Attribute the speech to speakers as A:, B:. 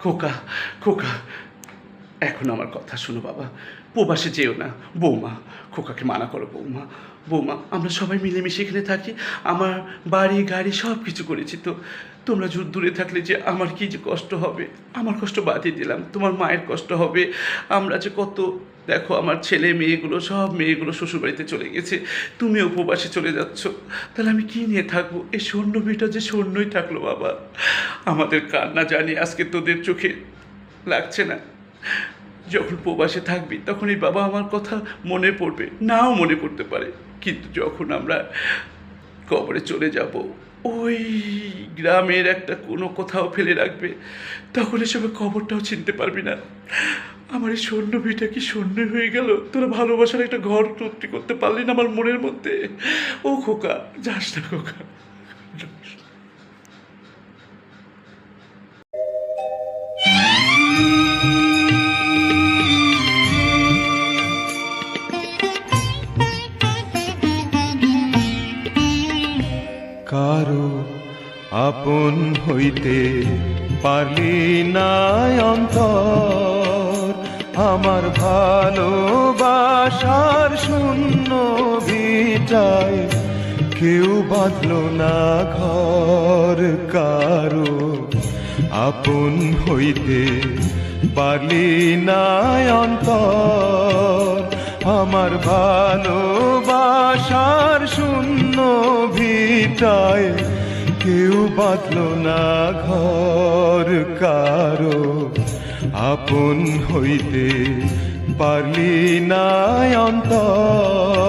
A: খোকা খোকা এখন আমার কথা শোনো বাবা। প্রবাসে যেও না। বৌমা, খোকাকে মানা করো বৌমা। বৌমা, আমরা সবাই মিলেমিশে এখানে থাকি। আমার বাড়ি, গাড়ি সব কিছু করেছি তো। তোমরা যদি দূরে থাকলে যে আমার কি যে কষ্ট হবে? আমার কষ্ট বাদই দিলাম। তোমার মায়ের কষ্ট হবে। আমরা যে কত, দেখো আমার ছেলে, মেয়েগুলো, সব মেয়েগুলো শ্বশুরবাড়িতে চলে গেছে। তুমিও উপবাসে চলে যাচ্ছ। তাহলে আমি কি নিয়ে থাকব? এই সৈন্য মেয়েটা যে সৈন্যই থাকল বাবা। আমাদের কান্না জানি আজকে তোদের চোখে লাগছে না। যখন প্রবাসে থাকবি তখন এই বাবা আমার কথা মনে পড়বে, নাও মনে করতে পারে। কিন্তু যখন আমরা কবরে চলে যাব, ওই গ্রামের একটা কোনো কোথাও ফেলে রাখবে, তখন এসবে কবরটাও চিনতে পারবি না। আমার এই সৈন্য ভিটা কি সৈন্য হয়ে গেল? তোরা ভালোবাসার একটা ঘর তৈরি করতে পারলি না আমার মনের মধ্যে? ও খোকা, যাস না খোকা।
B: কারও আপন হইতে পারলি না অন্তর। আমার ভালোবাসার শূন্য ভিটায় কেউ বাঁধল না ঘর। কারও আপন হইতে পারলি না অন্তর। আমার ভালোবাসার ভিটায় কেউ বাঁধল না ঘর কারও। আপন হইতে পারলি না অন্তর।